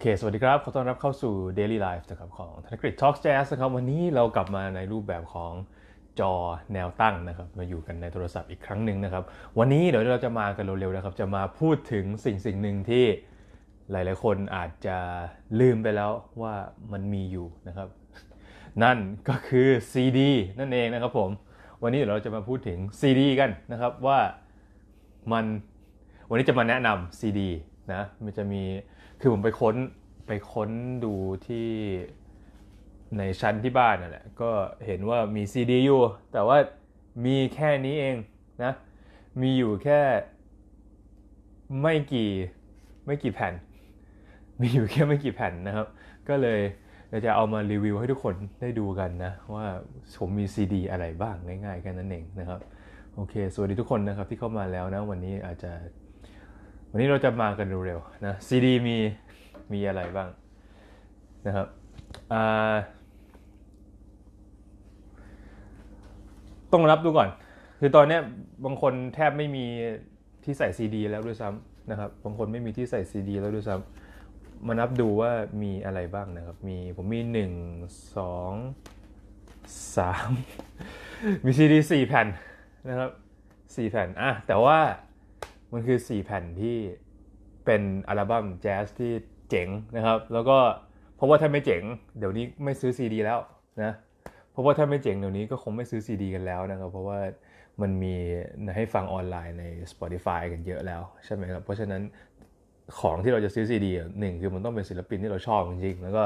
โอเค สวัสดีครับ ขอต้อนรับเข้าสู่ Daily Life นะครับของธนกฤษ Talk Jazz นะครับ วันนี้เรากลับมาในรูปแบบของจอแนวตั้งนะครับ มาอยู่กันในโทรศัพท์อีกครั้งหนึ่งนะครับ วันนี้เดี๋ยวเราจะมากันเร็วๆนะครับ จะมาพูดถึงสิ่งสิ่งหนึ่งที่หลายๆคนอาจจะลืมไปแล้วว่ามันมีอยู่นะครับ นั่นก็คือ CD นั่นเองนะครับผม วันนี้เดี๋ยวเราจะมาพูดถึง CD กันนะครับว่ามัน วันนี้จะมาแนะนำ CD นะ มันจะมี คือผมไปค้นไปค้นดูที่ในชั้นที่บ้านนั่นแหละ ก็เห็นว่ามี CD อยู่ แต่ว่ามีแค่นี้เองนะ มีอยู่แค่ไม่กี่ไม่กี่แผ่น มีอยู่แค่ไม่กี่แผ่นนะครับ ก็เลยเราจะเอามารีวิวให้ทุกคนได้ดูกันนะ ว่าผมมี CD อะไรบ้างง่ายๆแค่นั้นเองนะครับ โอเค สวัสดีทุกคนนะครับที่เข้ามาแล้วนะ วันนี้อาจจะ วันนี้เราจะมากันเร็วๆนะ CD มีมีอะไรบ้างนะครับต้องรับดูก่อน คือตอนนี้บางคนแทบไม่มีที่ใส่ CD แล้วด้วยซ้ำนะครับ บางคนไม่มีที่ใส่ CD แล้วด้วยซ้ำมานับดูว่ามีอะไรบ้างนะครับ มีผมมี 1 2 3 มี CD 4แผ่นนะครับ4แผ่นอะแต่ว่า มันคือ 4 แผ่นที่เป็นอัลบั้มแจ๊สที่เจ๋งนะครับ แล้วก็เพราะว่าถ้าไม่เจ๋ง เดี๋ยวนี้ไม่ซื้อ CD แล้วนะเพราะว่าถ้าไม่เจ๋งเดี๋ยวนี้ก็คงไม่ซื้อ CD กันแล้วนะครับ เพราะว่ามันมีให้ฟังออนไลน์ใน Spotify กันเยอะแล้วใช่ไหมครับ เพราะฉะนั้นของที่เราจะซื้อ CD อะหนึ่งคือมันต้องเป็นศิลปินที่เราชอบจริงๆแล้วก็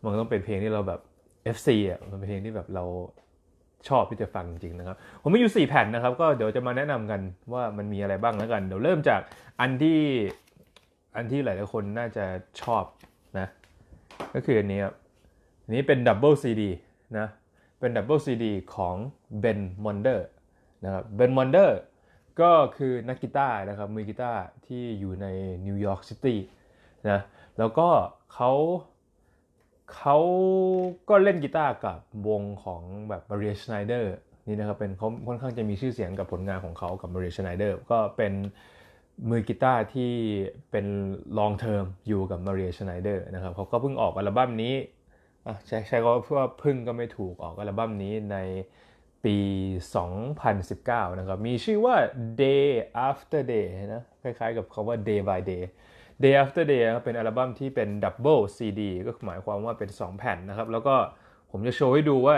มันต้องเป็นเพลงที่เราแบบ FC อะมันเป็นเพลงที่แบบเรา ชอบที่จะฟังจริงๆนะครับ ผมมีอยู่ 4 แผ่นนะครับ ก็เดี๋ยวจะมาแนะนำกันว่ามันมีอะไรบ้างแล้วกัน เดี๋ยวเริ่มจากอันที่อันที่หลายๆคนน่าจะชอบนะ ก็คืออันนี้ครับอันนี้เป็นดับเบิลซีดีนะ เป็นดับเบิลซีดีของเบนมอนเดอร์นะครับเบนมอนเดอร์ก็คือนักกีตาร์นะครับมือกีตาร์ที่อยู่ในนิวยอร์กซิตี้นะแล้วก็เขา เขาก็เล่นกีตาร์กับวงของแบบมาเรียชไนเดอร์นี่นะครับเป็นเขาค่อนข้างจะมีชื่อเสียงกับผลงานของเขากับมาเรียชไนเดอร์ก็เป็นมือกีตาร์ที่เป็น long term อยู่กับมาเรียชไนเดอร์นะครับเขาก็เพิ่งออกอัลบั้มนี้ใช้ใช้ก็เพื่อพึ่งก็ไม่ถูกออกอัลบั้มนี้ในปี 2019 นะครับ มีชื่อว่า Day After Day นะ คล้ายๆกับคำว่า Day by Day Day After Day ครับเป็นอัลบั้มที่เป็น Double CD ก็หมายความว่าเป็น 2 แผ่นนะครับ แล้วก็ผมจะโชว์ให้ดูว่า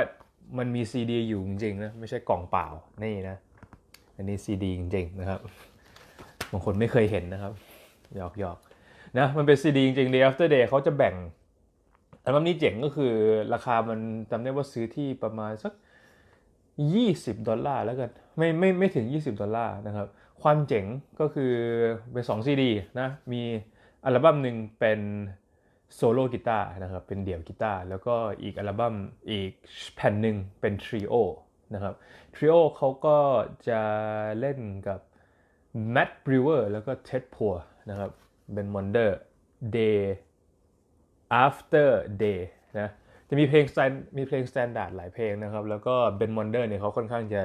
มันมี CD อยู่จริงๆนะ ไม่ใช่กล่องเปล่า นี่นะ อันนี้ CD จริงๆนะครับ บางคนไม่เคยเห็นนะครับ หยอกหยอกนะ มันเป็น CD จริงๆ Day After Day เขาจะแบ่ง อัลบั้มนี้เจ๋งก็คือราคามันจำได้ว่าซื้อที่ประมาณสัก 20 ดอลลาร์แล้วกันไม่ไม่ไม่ถึง 20 ดอลลาร์นะครับ ความเจ๋งก็คือเป็น2ซีดีนะ มี อัลบั้มหนึ่งเป็นโซโล่กีตาร์นะครับเป็นเดี่ยวกีตาร์แล้วก็อีกอัลบั้มอีกแผ่นหนึ่งเป็นทริโอนะครับทริโอเขาก็จะเล่นกับแม t บริเวอร์แล้วก็เท็ดพัวนะครับเป็นมอนเดอร์ Day After Day นะจะมีเพลง stand- มีเพลงสแตนดาร์ดหลายเพลงนะครับ แล้วก็เบนมอนเดอร์เนี่ยเขาค่อนข้างจะ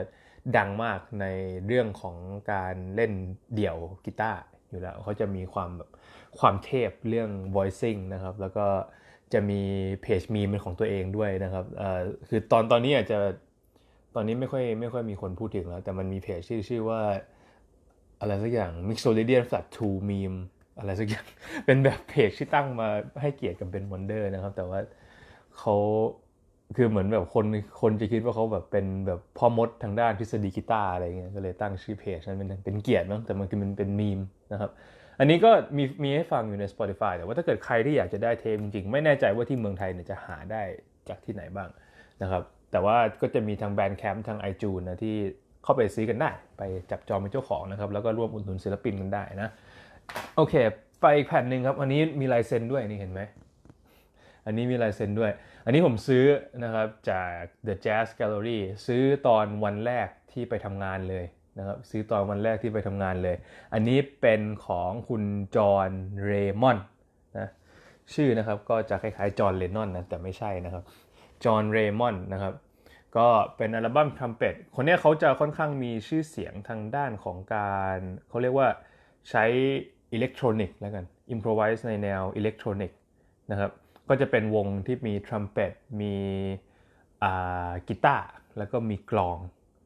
ดังมากในเรื่องของการเล่นเดี่ยวกีตาร์ อยู่แล้วเขาจะมีความแบบความเทพเรื่อง voicing นะครับ แล้วก็จะมีเพจมีมเป็นของตัวเองด้วยนะครับเอ่อคือตอนตอนนี้อาจจะตอนนี้ไม่ค่อยไม่ค่อยมีคนพูดถึงแล้ว แต่มันมีเพจที่ชื่อว่า อะไรสักอย่าง Mixolydian Flat 2 Meme อะไรสักอย่าง เป็นแบบเพจที่ตั้งมาให้เกียรติกับเบนวันเดอร์นะครับ แต่ว่าเขา คือเหมือนแบบคนคนจะคิดว่าเขาแบบเป็นแบบพ่อมดทางด้านทฤษฎีกีตาร์อะไรเงี้ยก็เลยตั้งชื่อเพจนั้นเป็นเป็นเกียรติมั้งแต่มันคือมันเป็นมีมนะครับอันนี้ก็มีมีให้ฟังอยู่ใน Spotify แต่ว่าถ้าเกิดใครที่อยากจะได้เทปจริงๆ ไม่แน่ใจว่าที่เมืองไทยเนี่ยจะหาได้จากที่ไหนบ้างนะครับแต่ว่าก็จะมีทางแบรนด์แคมป์ทาง i t u n e นะที่เข้าไปซื้อกันได้ ไปจับจองเป็นเจ้าของนะครับแล้วก็ร่วมอุดหนุนศิลปินกันได้นะโอเค ไปอีกแผ่นหนึ่งครับอันนี้มีลายเซ็นด้วยนี่เห็นไหม อันนี้มีลายเซ็นด้วย อันนี้ผมซื้อนะครับจาก The Jazz Gallery ซื้อตอนวันแรกที่ไปทำงานเลยนะครับซื้อตอนวันแรกที่ไปทำงานเลย อันนี้เป็นของคุณจอห์นเรมอนนะชื่อนะครับก็จะคล้ายๆจอห์นเลนนอนนะแต่ไม่ใช่นะครับจอห์นเรมอนนะครับก็เป็นอัลบั้มทรัมเป็ตคนนี้เขาจะค่อนข้างมีชื่อเสียงทางด้านของการเขาเรียกว่าใช้อิเล็กทรอนิกส์แล้วกันอิมพรไวส์ในแนวอิเล็กทรอนิกส์นะครับ ก็จะเป็นวงที่มีทรัมเป็ตมีกีตาร์แล้วก็มีกลอง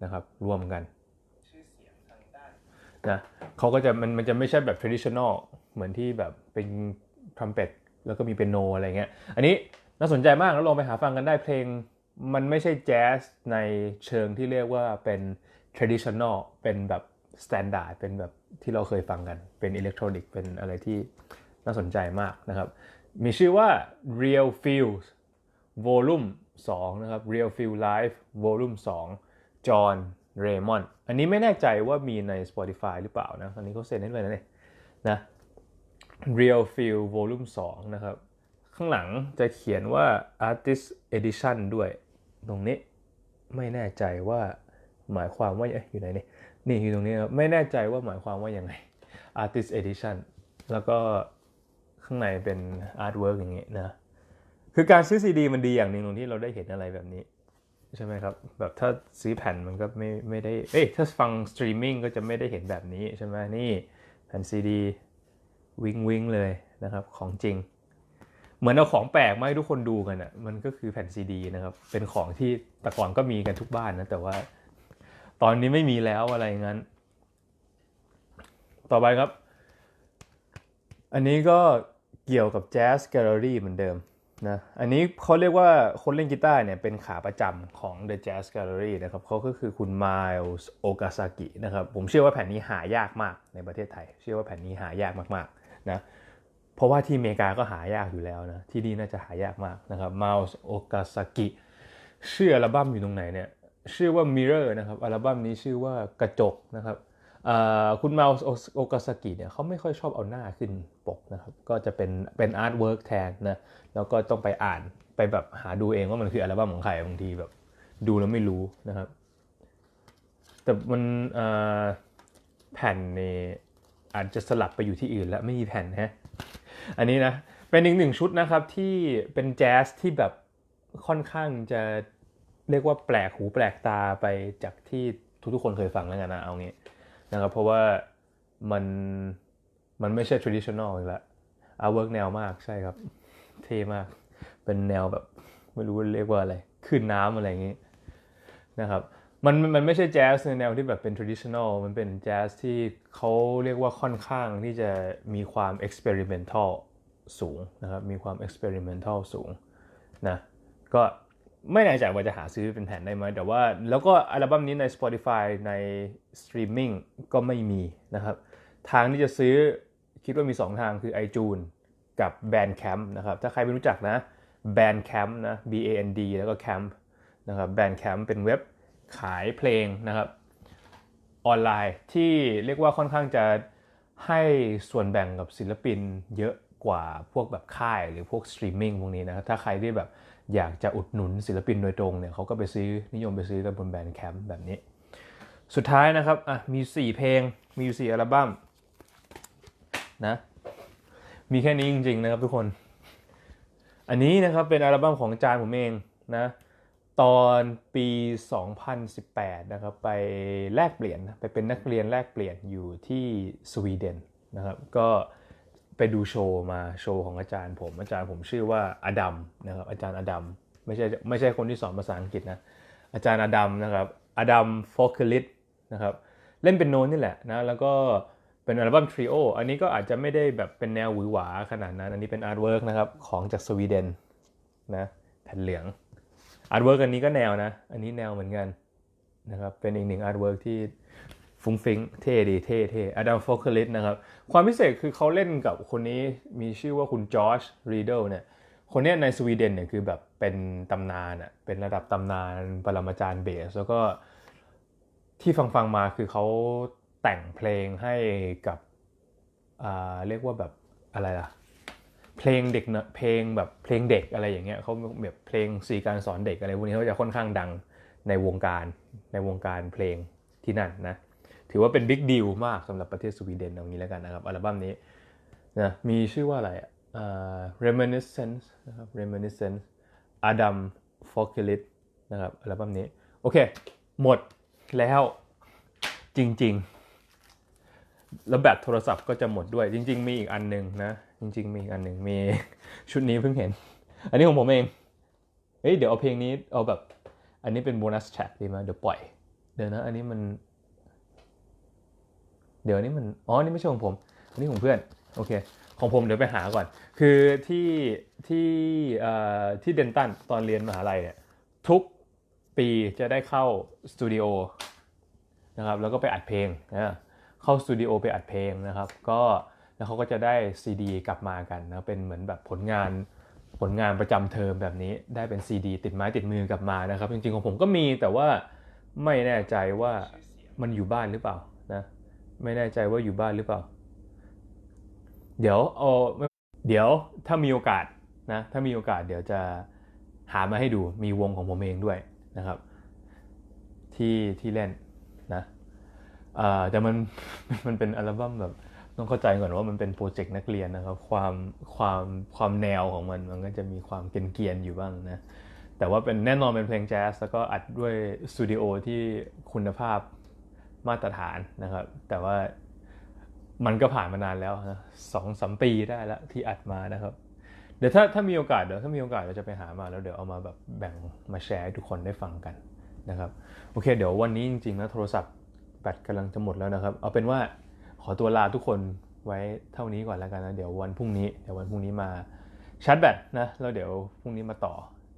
นะครับรวมกันนะเขาก็จะมันมันจะไม่ใช่แบบ traditional เหมือนที่แบบเป็นทรัมเป็ตแล้วก็มีเปียโนอะไรเงี้ย อันนี้น่าสนใจมากแล้วลองไปหาฟังกันได้เพลง มันไม่ใช่แจ๊สในเชิงที่เรียกว่าเป็น traditional เป็นแบบ standard เป็นแบบที่เราเคยฟังกัน เป็นอิเล็กทรอนิกส์เป็นอะไรที่น่าสนใจมากนะครับ มีชื่อว่า Real Feels Volume 2 นะครับ Real Feel Live Volume 2 John Raymond อันนี้ไม่แน่ใจว่ามีใน Spotify หรือเปล่านะอันนี้เขาเซ็นให้ด้วยนะเนี่ยนะ Real Feel Volume 2 นะครับ ข้างหลังจะเขียนว่า Artist Edition ด้วย ตรงนี้ไม่แน่ใจว่าหมายความว่าเอ๊ะอยู่ไหนนี่นี่อยู่ตรงนี้ครับไม่แน่ใจว่าหมายความว่ายังไง Artist Edition แล้วก็ ข้างในเป็น Artwork อย่างเงี้ยนะ คือการซื้อซีดีมันดีอย่างหนึ่งตรงที่เราได้เห็นอะไรแบบนี้ ใช่ไหมครับ แบบถ้าซื้อแผ่นมันก็ไม่ไม่ได้ เอ้ยถ้าฟังสตรีมมิ่งก็จะไม่ได้เห็นแบบนี้ใช่ไหมนี่แผ่นซีดีวิงวิงเลยนะครับของจริง เหมือนเอาของแปลกมาให้ทุกคนดูกันอะ่ะมันก็คือแผ่นซีดีนะครับ เป็นของที่แต่ก่อนก็มีกันทุกบ้านนะ แต่ว่าตอนนี้ไม่มีแล้วอะไรงั้น ต่อไปครับ อันนี้ก็ เกี่ยวกับแจ๊สแกลเลอรี่เหมือนเดิมนะอันนี้เขาเรียกว่าคนเล่นกีตาร์เนี่ยเป็นขาประจำของ The Jazz Gallery นะครับเขาก็คือคุณ Miles Okazaki นะครับผมเชื่อว่าแผ่นนี้หายากมากในประเทศไทย เชื่อว่าแผ่นนี้หายากมากๆนะเพราะว่าที่อเมริกาก็หายากอยู่แล้วนะที่นี่น่าจะหายากมากนะครับ Miles Okazaki ชื่ออัลบั้มอยู่ตรงไหนเนี่ยชื่อว่า Mirror นะครับอัลบั้มนี้ชื่อว่ากระจกนะครับ คุณมาโอกาซากิเนี่ยเขาไม่ค่อยชอบเอาหน้าขึ้นปกนะครับ ก็จะเป็นเป็นอาร์ตเวิร์กแทนนะ แล้วก็ต้องไปอ่านไปแบบหาดูเองว่ามันคืออัลบั้มของใครบางทีแบบดูแล้วไม่รู้นะครับ แต่มันแผ่นนี่อาจจะสลับไปอยู่ที่อื่นแล้วไม่มีแผ่นฮะ อันนี้นะ เป็นอีกหนึ่งชุดนะครับที่เป็นแจ๊สที่แบบค่อนข้างจะเรียกว่าแปลกหูแปลกตาไปจากที่ทุกๆคนเคยฟังแล้วกันนะเอางี้ นะครับเพราะว่ามันมันไม่ใช่ traditional อีกแล้วอาเวิร์กแนวมากใช่ครับ เท่มาก เป็นแนวแบบไม่รู้เรียกว่าอะไร ขึ้นน้ำอะไรอย่างงี้นะครับมันมันไม่ใช่แจ๊สในแนวที่แบบเป็น traditional มันเป็นแจ๊สที่เขาเรียกว่าค่อนข้างที่จะมีความ experimental สูงนะครับ มีความ experimental สูงนะก็ ไม่แน่ใจว่าจะหาซื้อเป็นแผ่นได้ไหมแต่ว่าแล้วก็อัลบั้มนี้ใน Spotify ในสตรีมมิ่งก็ไม่มีนะครับ ทางที่จะซื้อคิดว่ามี 2 ทางคือ iTunes กับ Bandcamp นะครับ ถ้าใครไม่รู้จักนะ Bandcamp นะ B A N D แล้วก็ Camp นะครับ Bandcamp เป็นเว็บขายเพลงนะครับ ออนไลน์ที่เรียกว่าค่อนข้างจะให้ส่วนแบ่งกับศิลปินเยอะกว่าพวกแบบค่ายหรือพวกสตรีมมิ่งพวกนี้นะครับถ้าใครที่แบบ อยากจะอุดหนุนศิลปินโดยตรงเนี่ยเขาก็ไปซื้อนิยมไปซื้อกันบนแบนด์แคมป์แบบนี้ สุดท้ายนะครับอะมี 4 เพลงมีอยู่4อัลบั้มนะมีแค่นี้จริงๆนะครับทุกคน อันนี้นะครับเป็นอัลบั้มของจารย์ผมเองนะตอนปี 2018 นะครับไปแลกเปลี่ยนไปเป็นนักเรียนแลกเปลี่ยนอยู่ที่สวีเดนนะครับก็ ไปดูโชว์มาโชว์ของอาจารย์ผมอาจารย์ผมชื่อว่าอดัมนะครับอาจารย์อดัมไม่ใช่ไม่ใช่คนที่สอนภาษาอังกฤษนะอาจารย์อดัมนะครับอดัมฟอคเคลิตนะครับเล่นเป็นโนนี่แหละนะแล้วก็เป็นอัลบั้มทริโออันนี้ก็อาจจะไม่ได้แบบเป็นแนวหวือหวาขนาดนั้น อันนี้เป็นอาร์ตเวิร์กนะครับของจากสวีเดนนะแผ่นเหลืองอาร์ตเวิร์กอันนี้ก็แนวนะ อันนี้แนวเหมือนกันนะครับเป็นอีกหนึ่งอาร์ตเวิร์กที่ ฟุ้งฟิ้งเท่ดีเท่เท่อดัมโฟกัลิสนะครับ ความพิเศษคือเขาเล่นกับคนนี้มีชื่อว่าคุณจอร์จรีเดลเนี่ยคนนี้ในสวีเดนเนี่ยคือแบบเป็นตำนานอะเป็นระดับตำนานปรมาจารย์เบส แล้วก็ที่ฟังฟังมาคือเขาแต่งเพลงให้กับอ่าเรียกว่าแบบอะไรล่ะเพลงเด็กเนะเพลงแบบเพลงเด็กอะไรอย่างเงี้ยเขาแบบเพลงสื่อการสอนเด็กอะไรพวกนี้เขาจะค่อนข้างดังในวงการในวงการเพลงที่นั่นนะ ถือว่าเป็นบิ๊กดีลมากสำหรับประเทศสวีเดนเอางี้แล้วกันนะครับ อัลบั้มนี้นะมีชื่อว่าอะไรอ่า reminiscence นะครับ reminiscence Adam f o k e l i t นะครับอัลบั้มนี้ โอเค หมดแล้วจริง ๆ แล้วแบตโทรศัพท์ก็จะหมดด้วยจริง ๆ มีอีกอันหนึ่งนะ จริง ๆ มีอีกอันหนึ่งมีชุดนี้เพิ่งเห็น อันนี้ของผมเองเฮ้ยเดี๋ยวเอาเพลงนี้เอาแบบ อันนี้เป็นโบนัสแทร็กดีไหมเดี๋ยวปล่อย เดี๋ยวนะ อันนี้มัน เดี๋ยวนี้มัน อ๋อ นี่ไม่ใช่ของผม อันนี้ของเพื่อน โอเค ของผมเดี๋ยวไปหาก่อน คือที่ที่ที่เดนตันตอนเรียนมหาลัยเนี่ยทุกปีจะได้เข้าสตูดิโอนะครับ แล้วก็ไปอัดเพลงนะเข้าสตูดิโอไปอัดเพลงนะครับ ก็แล้วเขาก็จะได้ซีดีกลับมากันนะ เป็นเหมือนแบบผลงานผลงานประจำเทอมแบบนี้ได้เป็นซีดีติดไม้ติดมือกลับมานะครับ จริงๆของผมก็มีแต่ว่าไม่แน่ใจว่ามันอยู่บ้านหรือเปล่า ไม่แน่ใจว่าอยู่บ้านหรือเปล่า เดี๋ยวเอาเดี๋ยวถ้ามีโอกาสนะถ้ามีโอกาสเดี๋ยวจะหามาให้ดูมีวงของผมเองด้วยนะครับ ที่ที่เล่นนะอ่าแต่มันมันเป็นอัลบั้มแบบต้องเข้าใจก่อนว่ามันเป็นโปรเจกต์นักเรียนนะครับ ความความความแนวของมันมันก็จะมีความเกียนๆอยู่บ้างนะแต่ว่าเป็นแน่นอนเป็นเพลงแจ๊สแล้วก็อัดด้วยสตูดิโอที่คุณภาพ มาตรฐานนะครับ แต่ว่ามันก็ผ่านมานานแล้วนะสองสามปีได้แล้วที่อัดมานะครับ เดี๋ยวถ้าถ้ามีโอกาสเดี๋ยวถ้ามีโอกาสเราจะไปหามาแล้วเดี๋ยวเอามาแบบแบ่งมาแชร์ให้ทุกคนได้ฟังกันนะครับโอเค เดี๋ยววันนี้จริงๆนะโทรศัพท์แบตกำลังจะหมดแล้วนะครับ เอาเป็นว่าขอตัวลาทุกคนไว้เท่านี้ก่อนแล้วกันนะเดี๋ยววันพรุ่งนี้เดี๋ยววันพรุ่งนี้มาชาร์จแบตนะแล้วเดี๋ยวพรุ่งนี้มาต่อ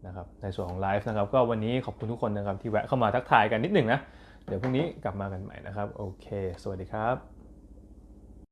นะครับในส่วนของไลฟ์นะครับก็วันนี้ขอบคุณทุกคนนะครับที่แวะเข้ามาทักทายกันนิดหนึ่งนะ เดี๋ยวพรุ่งนี้กลับมากันใหม่นะครับ โอเค สวัสดีครับ